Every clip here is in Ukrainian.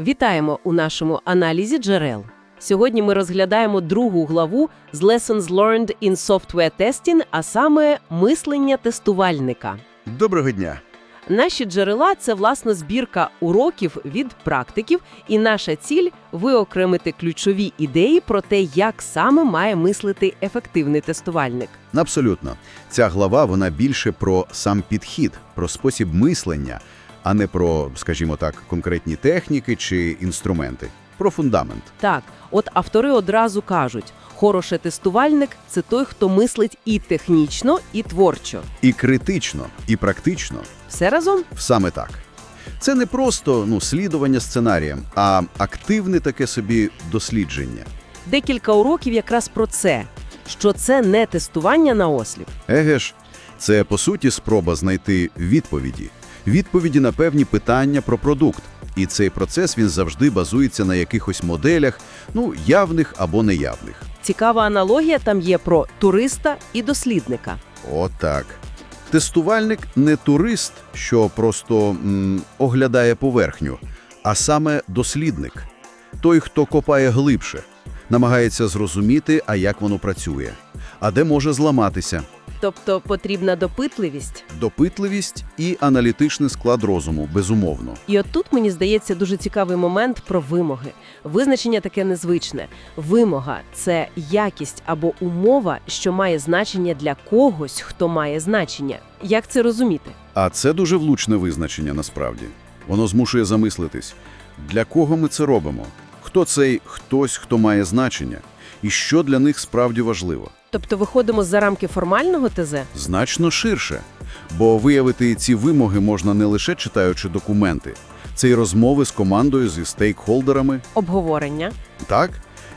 Вітаємо у нашому аналізі джерел. Сьогодні ми розглядаємо другу главу з Lessons Learned in Software Testing, а саме мислення тестувальника. Доброго дня. Наші джерела це власне збірка уроків від практиків, і наша ціль виокремити ключові ідеї про те, як саме має мислити ефективний тестувальник. Абсолютно. Ця глава вона більше про сам підхід, про спосіб мислення, а не про, скажімо так, конкретні техніки чи інструменти. Про фундамент. Так, от автори одразу кажуть: хороший тестувальник це той, хто мислить і технічно, і творчо. І критично, і практично. Все разом Саме так. Це не просто ну, слідування сценаріям, а активне таке собі дослідження. декілька уроків якраз про це, що це не тестування на осліп. Еге ж, це по суті спроба знайти відповіді. Відповіді на певні питання про продукт. І цей процес він завжди базується на якихось моделях, ну, явних або неявних. Цікава аналогія там є про туриста і дослідника. Отак. Тестувальник не турист, що просто м, оглядає поверхню, а саме дослідник. Той, хто копає глибше, намагається зрозуміти, а як воно працює, а де може зламатися. Тобто потрібна допитливість. Допитливість і аналітичний склад розуму, безумовно. І от тут мені здається дуже цікавий момент про вимоги. Визначення таке незвичне. Вимога це якість або умова, що має значення для когось, хто має значення. Як це розуміти? А це дуже влучне визначення насправді. Воно змушує замислитись, для кого ми це робимо? Хто цей хтось, хто має значення? І що для них справді важливо? Тобто виходимо за рамки формального ТЗ? Значно ширше. Бо виявити ці вимоги можна не лише читаючи документи. Це й розмови з командою, зі стейкхолдерами, Обговорення. так?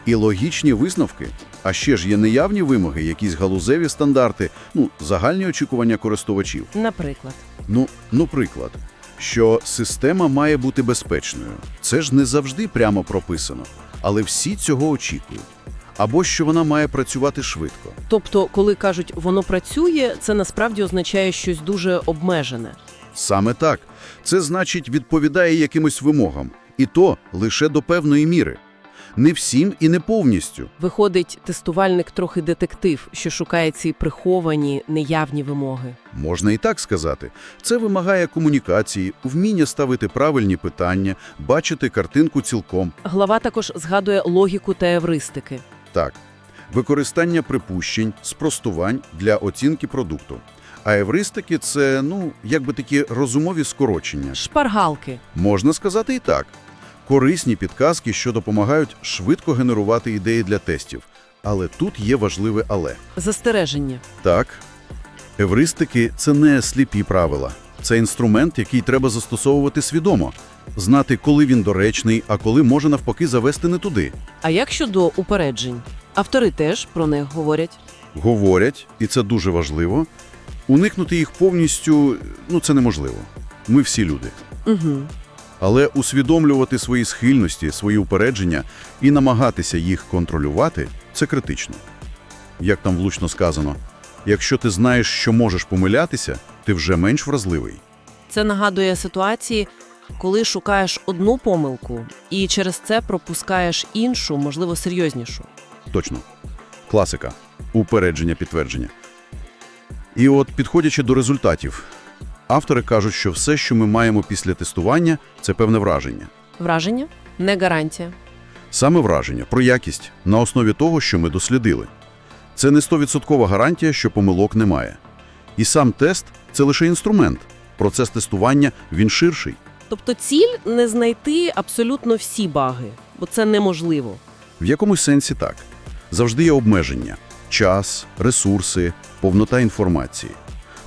І логічні висновки. А ще ж є неявні вимоги, якісь галузеві стандарти, ну, загальні очікування користувачів. Наприклад, Ну, ну, приклад, що система має бути безпечною. Це ж не завжди прямо прописано, але всі цього очікують. Або що вона має працювати швидко. тобто, коли кажуть воно працює, це насправді означає щось дуже обмежене. Саме так. Це значить відповідає якимось вимогам. І то лише до певної міри. Не всім і не повністю. Виходить, тестувальник трохи детектив, що шукає ці приховані неявні вимоги. Можна і так сказати. Це вимагає комунікації, вміння ставити правильні питання, бачити картинку цілком. Глава також згадує логіку та евристики. Так, використання припущень, спростувань для оцінки продукту. А евристики – це, ну, якби такі розумові скорочення. Шпаргалки. Можна сказати і так. Корисні підказки, що допомагають швидко генерувати ідеї для тестів. Але тут є важливе але. Застереження. Так, евристики – це не сліпі правила. Це інструмент, який треба застосовувати свідомо. Знати, коли він доречний, а коли може навпаки завести не туди. А як щодо упереджень? Автори теж про них говорять. Говорять, і це дуже важливо, уникнути їх повністю, ну це неможливо. Ми всі люди. Угу. Але усвідомлювати свої схильності, свої упередження і намагатися їх контролювати – це критично. Як там влучно сказано, якщо ти знаєш, що можеш помилятися, ти вже менш вразливий. Це нагадує ситуації, коли шукаєш одну помилку і через це пропускаєш іншу, можливо, серйознішу. Точно. Класика. Упередження підтвердження. І от, підходячи до результатів, автори кажуть, що все, що ми маємо після тестування – це певне враження. Враження не гарантія. Саме враження про якість на основі того, що ми дослідили. Це не 100% гарантія, що помилок немає. І сам тест – це лише інструмент. Процес тестування – він ширший. Тобто ціль не знайти абсолютно всі баги, бо це неможливо. В якомусь сенсі так. Завжди є обмеження – час, ресурси, повнота інформації.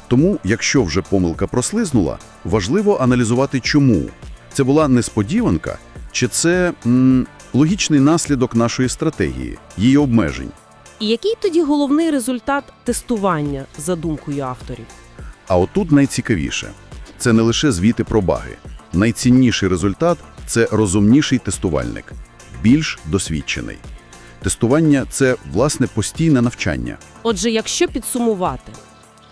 Тому, якщо вже помилка прослизнула, важливо аналізувати чому. Це була несподіванка, чи це м, логічний наслідок нашої стратегії, її обмежень. І який тоді головний результат тестування, за думкою авторів? А отут найцікавіше – це не лише звіти про баги. Найцінніший результат – це розумніший тестувальник, більш досвідчений. Тестування – це, власне, постійне навчання. Отже, якщо підсумувати,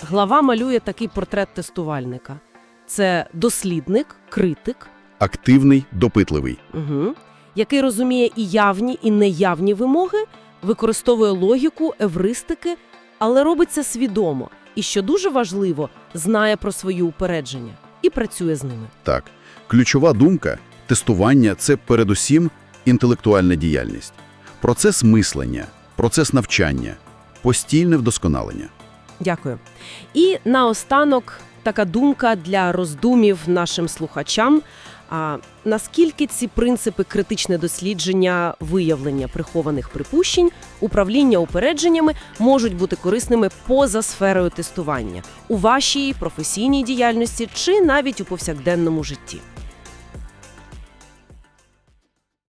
глава малює такий портрет тестувальника: це дослідник, критик, активний, допитливий. Угу. Який розуміє і явні, і неявні вимоги, використовує логіку, евристики, але робить це свідомо. І, що дуже важливо, знає про свої упередження і працює з ними. Так, ключова думка – тестування – це передусім інтелектуальна діяльність. Процес мислення, процес навчання, постійне вдосконалення. Дякую. І наостанок така думка для роздумів нашим слухачам. А наскільки ці принципи критичне дослідження, виявлення прихованих припущень, управління упередженнями можуть бути корисними поза сферою тестування у вашій професійній діяльності чи навіть у повсякденному житті?